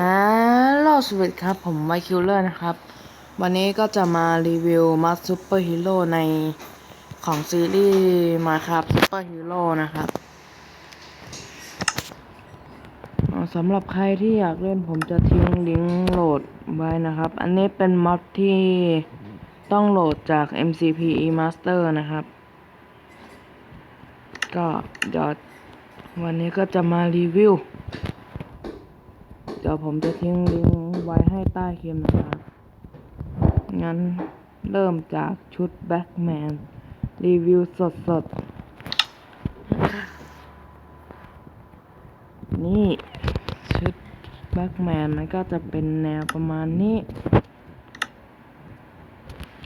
ฮัลโหลสวัสดีครับ ผมไวคิวเลอร์นะครับ วันนี้ก็จะมารีวิวมาซูเปอร์ฮีโร่ในของซีรีส์มาครับซูเปอร์ฮีโร่นะครับสำหรับใครที่อยากเล่นผมจะทิ้งลิงก์โหลดไว้นะครับ อันนี้เป็นม็อดที่ต้องโหลดจาก MCPE Master นะครับ ก็เดี๋ยววันนี้ก็จะมารีวิว ดี๋ยวผมจะทิ้งลิงก์ไว้ให้ใต้คลิปนะครับ งั้นเริ่มจากชุดแบ็กแมนรีวิวสดๆนี่ชุดแบ็กแมนมันก็จะเป็นแนวประมาณนี้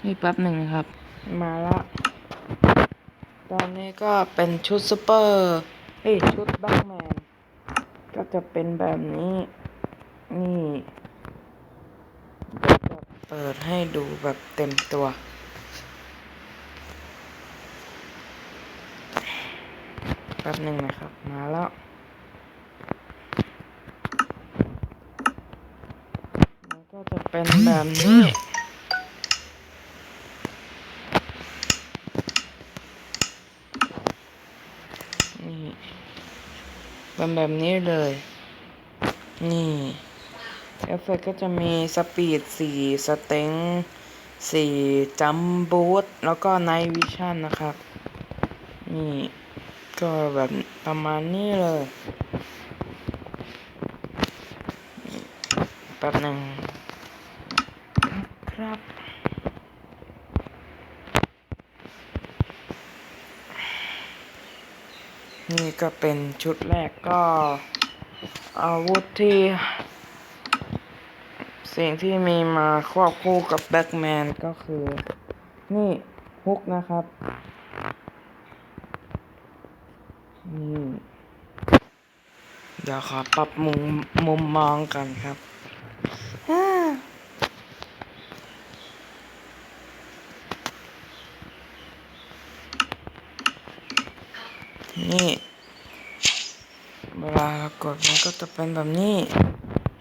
นี่แป๊บหนึ่งครับ มาละ ตอนนี้ก็เป็นชุดซูเปอร์เอ้ยชุดแบ็กแมนก็จะเป็นแบบนี้ นี่เดี๋ยวจะเปิดให้ดูแบบเต็มตัว แป๊บหนึ่งนะครับ มาแล้ว มันก็จะเป็นแบบนี้นี่เป็นแบบนี้เลย นี่ เอฟเฟกต์ก็จะมีสปีดสี่สเต็งสี่จัมบูทแล้วก็ไนวิชั่นนะครับ นี่ก็แบบประมาณนี้เลยนี่แป๊บหนึ่งครับนี่ก็เป็นชุดแรกก็อาวุธที่ สิ่งที่มีมาควบคู่กับแบ็กแมนก็คือ นี่ฮุกนะครับ นี่เดี๋ยวขอปรับมุมมุมมองกันครับนี่เวลากดมันก็จะเป็นแบบนี้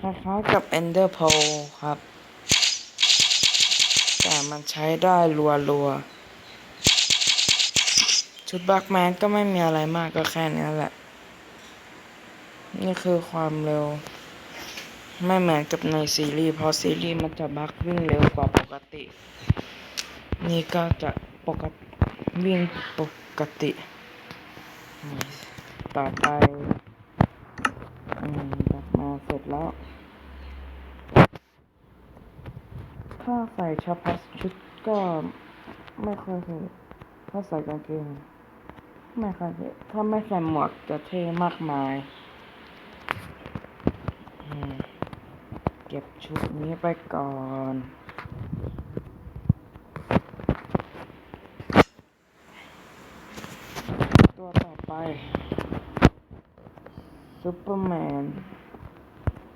ล้ายๆกับ Ender Pearl ครับ แต่มันใช้ได้รัวๆ ชุดบักแมนก็ไม่มีอะไรมากก็แค่นี้แหละ นี่คือความเร็ว ไม่เหมือนกับในซีรีส์ เพราะซีรีส์มันจะบักวิ่งเร็วกว่าปกติ นี่ก็จะปกติวิ่งปกติ ต่อไป อืมกลับมาเสร็จแล้ว ถ้าใส่เฉพาะชุดก็ไม่ค่อยเท่ถ้าใส่กางเกงไม่ค่อยเท่ถ้าไม่ใส่หมวกจะเท่มากมายเก็บชุดนี้ไปก่อนตัวต่อไปซูเปอร์แมน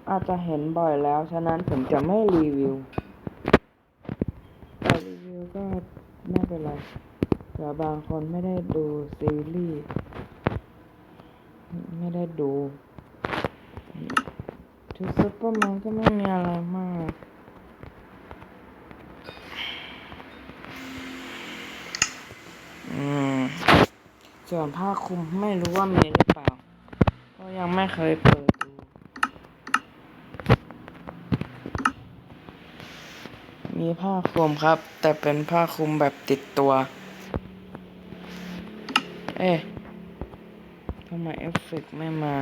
อาจจะเห็นบ่อยแล้ว ฉะนั้นผมจะไม่รีวิว แต่รีวิวก็ไม่เป็นไรเผื่อ บางคนไม่ได้ดูซีรีส์ ไม่ได้ดูชุดซูเปอร์แมนก็ไม่มีอะไรมากอืมส่วนผ้าคลุมไม่รู้ว่ามีหรือเปล่า ก็ยังไม่เคยเปิดดู มีผ้าคลุมครับ แต่เป็นผ้าคลุมแบบติดตัว เอ๊ะทำไมเอฟเฟกต์ไม่มา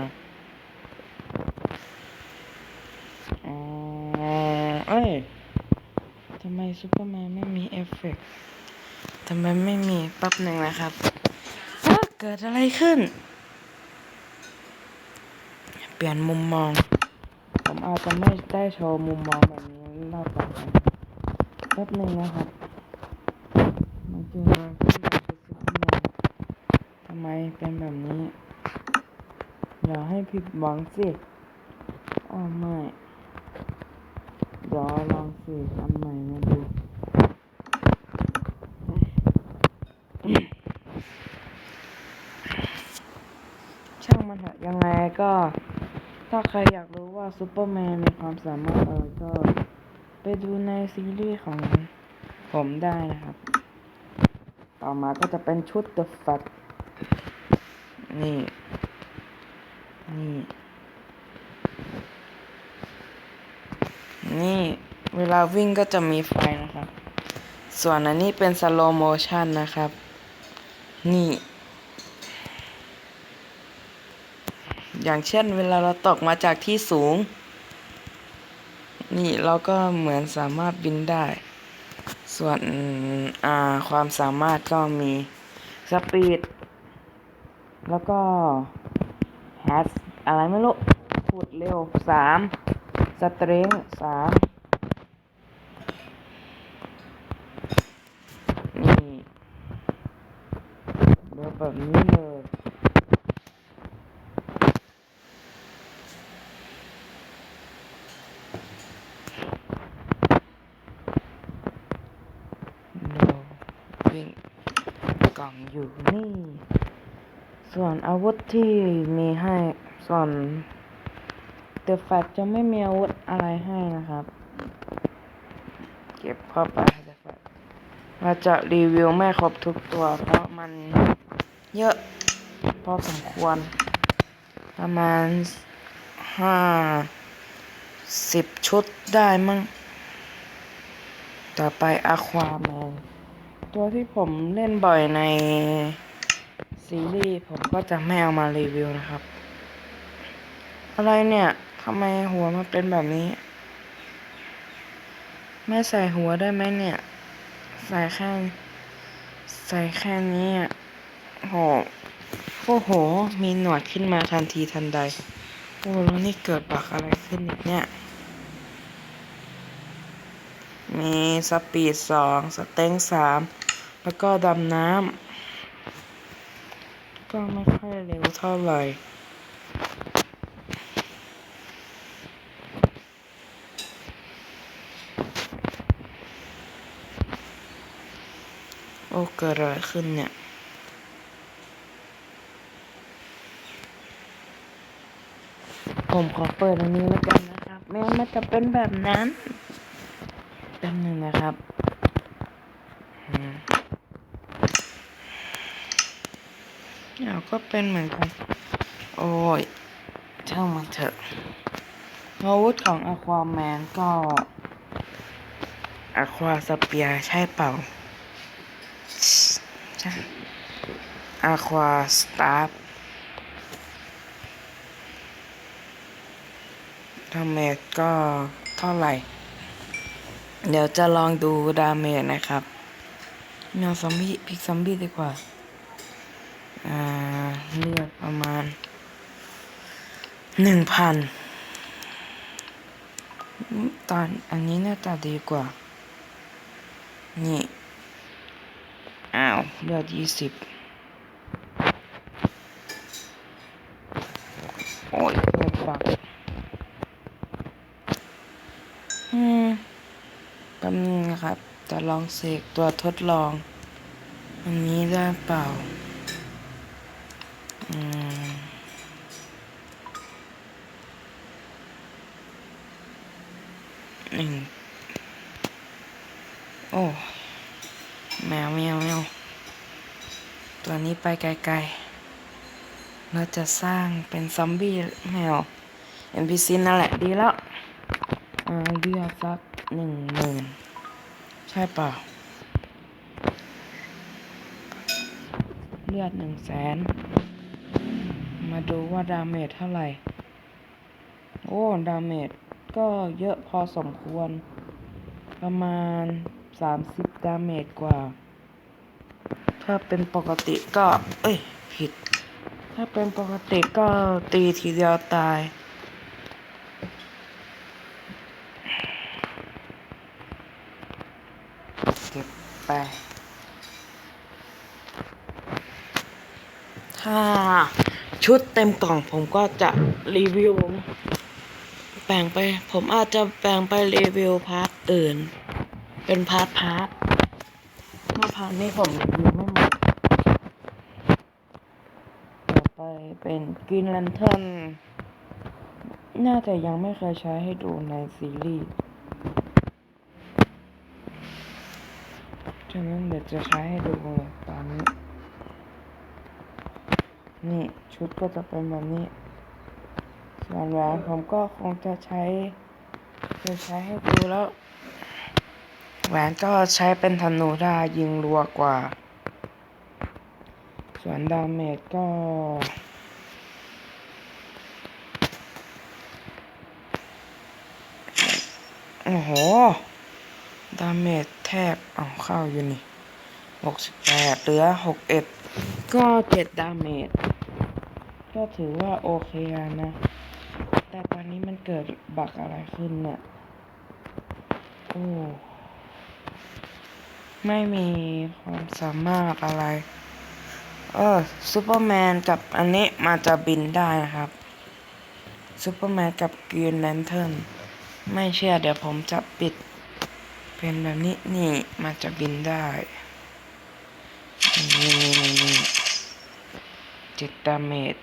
อ๋อเอ้ยทำไมซูเปอร์แมนไม่มีเอฟเฟกต์ทำไมไม่มีแป๊บหนึ่งนะครับอ้าเกิดอะไรขึ้น เปลี่ยนมุมมอง ผมอาจจะไม่ได้โชว์มุมมองแบบนี้รอบต่อไปแป๊บหนึ่งนะครับ มันเกิดอะไรขึ้นกับชุดซูเปอร์แมน ทำไมเป็นแบบนี้ อย่าให้ผิดหวังสิอ้าวไม่เดี๋ยวลองสิอันใหม่มาดู ช่างมันเถอะยังไงก็ ถ้าใครอยากรู้ว่าซูเปอร์แมนมีความสามารถอะไรก็ ไปดูในซีรีส์ของผมได้นะครับ ต่อมาก็จะเป็นชุด The Fat นี่ นี่ นี่เวลาวิ่งก็จะมีไฟนะครับ ส่วนอันนี้เป็นสโลโมชันนะครับ นี่ อย่างเช่นเวลาเราตกมาจากที่สูง นี่เราก็เหมือนสามารถบินได้ ส่วน อ่า ความสามารถก็มีสปีด แล้วก็แฮชอะไรไม่รู้ขุดเร็วสามสเตรนสามนี่แบบนี้เลยเราวิ่งกล่องอยู่นี่ ส่วนอาวุธที่มีให้ส่วนเดอะแฟจะไม่มีอาวุธอะไรให้นะครับ เก็บเข้าไปเดอะแฟเราจะรีวิวไม่ครบทุกตัว เพราะมันเยอะพอสมควร ประมาณห้าสิบชุดได้มั้งต่อไปอควาแมนตัวที่ผมเล่นบ่อยใน ซีรีส์ผมก็จะไม่เอามารีวิวนะครับ อะไรเนี่ยทำไมหัวมันเป็นแบบนี้ ไม่ใส่หัวได้ไหมเนี่ย ใส่แค่ใส่แค่นี้อะโหโอ้โห มีหนวดขึ้นมาทันทีทันใด โอ้แล้วนี่เกิดบักอะไรขึ้นอีกเนี่ย มีสปีดสองสเต็งสามแล้วก็ดำน้ำ ก็ไม่ค่อยเร็วเท่าไหร่โอ้เกิดอะไรขึ้นเนี่ยผมขอเปิดอันนี้แล้วกันนะครับ แม้มันจะเป็นแบบนั้นแป๊บหนึ่งนะครับอืม เอาก็เป็นเหมือนกัน โอ้ยช่างมันเถอะอาวุธของอควาแมนก็อควาสเปียใช่เปล่าใช่อควาสตาร์ดาเมจก็เท่าไหร่ เดี๋ยวจะลองดูดาเมจนะครับแนวซอมบี้พิกซอมบี้ดีกว่า เลือดประมาณหนึ่งพันตอนอันนี้น่าจะดีกว่า นี่ อ้าวเลือดยี่สิบโอ้ยเกิดบักอืมแป๊บนึงนะครับ จะลองเสกตัวทดลอง อันนี้ได้เปล่า หนึ่งโอ้แมวแมวแมวตัวนี้ไปไกลๆ เราจะสร้างเป็นซอมบี้แมว NPC นั่นแหละดีแล้วอ่าเลือดสักหนึ่งหมื่นใช่เปล่าเลือดหนึ่งแสน ดูว่าดาเมจเท่าไหร่ โอ้ ดาเมจก็เยอะพอสมควร ประมาณสามสิบดาเมจกว่า ถ้าเป็นปกติก็ เอ้ย ผิด ถ้าเป็นปกติก็ตีทีเดียวตายเก็บไป ถ้า ชุดเต็มกล่องผมก็จะรีวิวแบ่งไป ผมอาจจะแบ่งไปรีวิวพาร์ทอื่น เป็นพาร์ทพาร์ทเมื่อพาร์ทนี้ผมรีวิวไม่หมดต่อไปเป็นกินแลนเทนน่าจะยังไม่เคยใช้ให้ดูในซีรีส์ฉะนั้นเดี๋ยวจะใช้ให้ดูตอนนี้ นี่ชุดก็จะเป็นแบบนี้ ส่วนแหวนผมก็คงจะใช้จะใช้ให้ดูแล้ว แหวนก็ใช้เป็นธนูได้ยิงรัวกว่า ส่วนดาเมจก็โอ้โห ดาเมจแทบเอาเข้าอยู่นี่หกสิบแปดเหลือหกเอ็ด ก็เจ็ดดาเมจก็ถือว่าโอเคนะ แต่ตอนนี้มันเกิดบักอะไรขึ้นเนี่ย โอ้ ไม่มีความสามารถอะไร เออซูเปอร์แมนกับอันนี้มาจะบินได้นะครับซูเปอร์แมนกับกรีนแลนเทิร์นไม่เชื่อเดี๋ยวผมจะปิด เป็นแบบนี้นี่มันจะบินได้ นี่นี่นี่นี่เจ็ดดาเมจ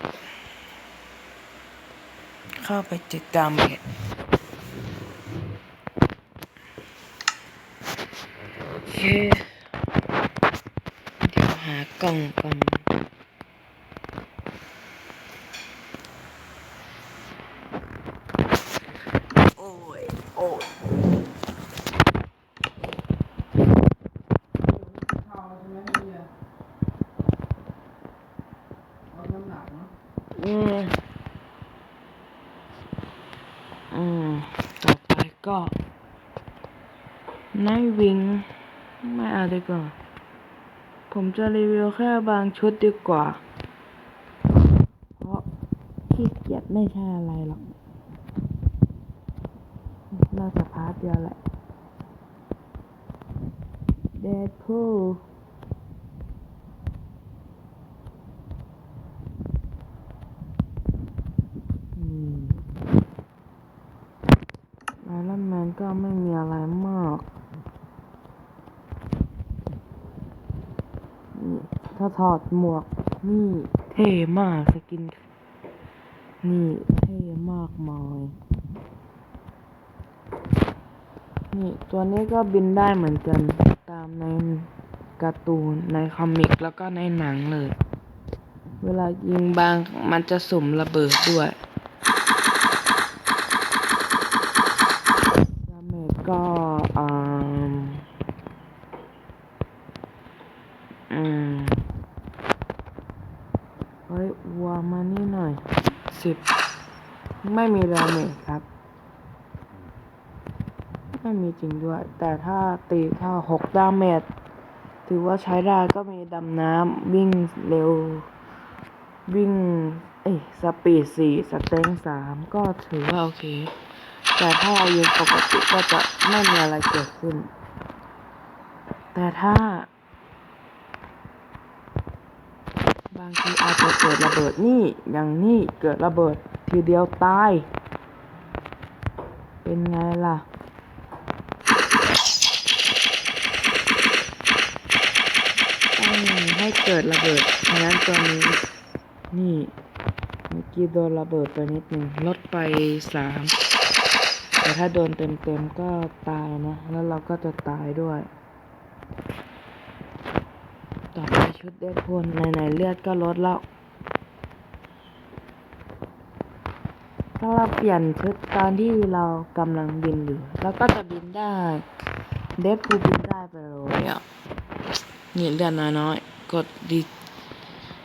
เข้าไปเจ็ดดาเมจโอเคเดี๋ยวหากล่องก่อนโอ้ย โอ้ย อืม อืม ต่อไปก็ไนวิง ไม่เอาดีกว่า ผม จะรีวิวแค่บางชุดดีกว่า เพราะขี้เกียจไม่ใช่อะไรหรอกน่าจะพาร์ทเดียวแหละเดดพูลอืมไอรอนแมนก็ไม่มีอะไรมาถอดหมวก นี่เท่มากสกิน นี่เท่มากมอยนี่ตัวนี้ก็บินได้เหมือนกัน ตามในการ์ตูนในคอมิกแล้วก็ในหนังเลย เวลายิงบางมันจะสุ่มระเบิดด้วยดาเมจก็อ่าอืมเฮ้ยวัวมานี่หน่อยสิบ ไม่มีดาเมจครับ ไม่มีจริงด้วย แต่ถ้าตีถ้าหกดาเมจถือว่าใช้ได้ก็มีดำน้ำวิ่งเร็ว วิ่ง เอ้สปีดสี่สเต็งสามก็ถือว่าโอเค แต่ถ้าเรายืนปกติก็จะไม่มีอะไรเกิดขึ้น แต่ถ้า บางทีอาจจะเกิดระเบิดนี่อย่างนี้เกิดระเบิด ทีเดียวตาย เป็นไงล่ะต้องให้เกิดระเบิดเพราะฉะนั้นตัวนี้ นี่เมื่อกี้โดนระเบิดไปนิดหนึ่งลดไปสาม แต่ถ้าโดนเต็มๆก็ตายนะ แล้วเราก็จะตายด้วยต่อไปชุดเดดพูลไหนๆเลือดก็ลดแล้ว ถ้าเราเปลี่ยนชุดตอนที่เรากำลังบินอยู่เราก็จะบินได้ เดดพูบินได้ไปเลยอะนี่เลือดน้อยๆกดดี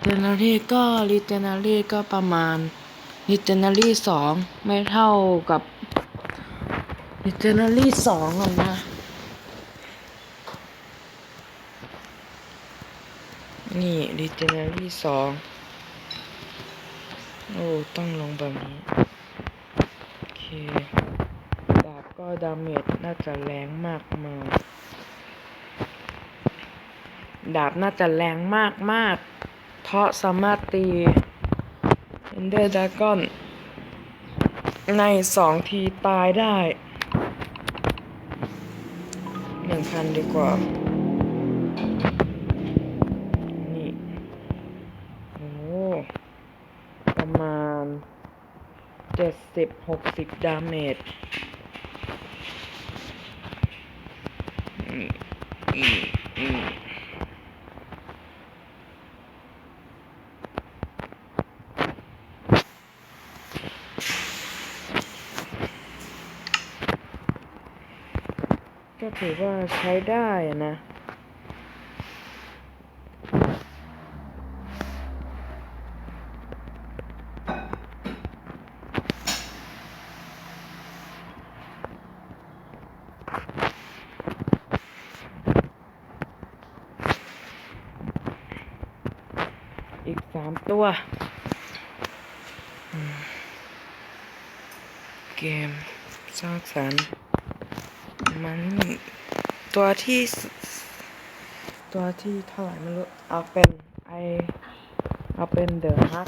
เจเนอรี่ก็รีเจเนอรี่ก็ประมาณรีเจเนอรี่สองไม่เท่ากับรีเจเนอรี่สองหรอกนะนี่รีเจเนอรี่สองโอ้ ต้องลงแบบนี้ ดาบก็ดาเมจน่าจะแรงมากมาดาบน่าจะแรงมากมากเพราะสามารถตี Ender Dragon ในสองทีตายได้หนึ่งพันดีกว่า นี่ โอ้ ประมาณเจ็ด สิบหกสิบดาเมจก็ถือว่าใช้ได้นะ อีกสามตั วเกมสร้างสรรค์มันตัวที่ ตัวที่เท่าไหร่ไม่รู้ เอาเป็นไอเอาเป็นเดอะฮัก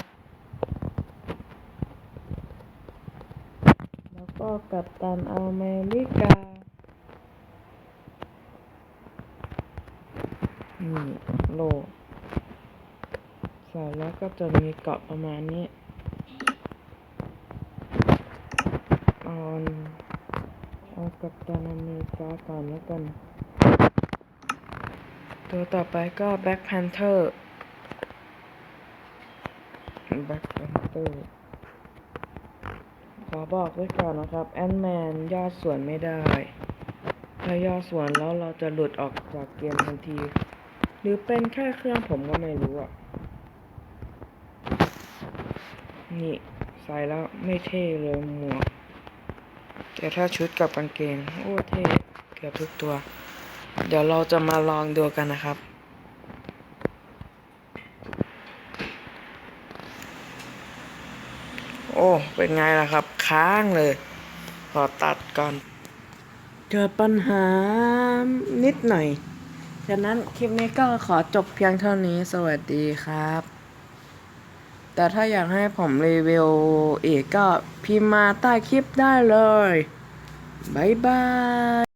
แล้วก็กัปตันอเมริกานี่โล ใส่แล้วก็จะมีเกาะประมาณนี้เอาเอากับตันอเมริกาก่อนแล้วกัน ตัวต่อไปก็แบ็คแพนเทอร์แบ็คแพนเทอร์ขอบอกไว้ก่อนนะครับ แอนแมนยอดส่วนไม่ได้ ถ้ายอดส่วนแล้วเราจะหลุดออกจากเกมทันที หรือเป็นแค่เครื่องผมก็ไม่รู้อะ นี่ใส่แล้วไม่เท่เลยหมวก แต่ถ้าชุดกับกางเกงโอ้เท่เกือบทุกตัว เดี๋ยวเราจะมาลองดูกันนะครับ โอ้เป็นไงล่ะครับ ค้างเลย ขอตัดก่อนเกิดปัญหานิดหน่อยฉะนั้นคลิปนี้ก็ขอจบเพียงเท่านี้สวัสดีครับ แต่ถ้าอยากให้ผมรีวิวอีกก็พิมพ์มาใต้คลิปได้เลย บ๊ายบาย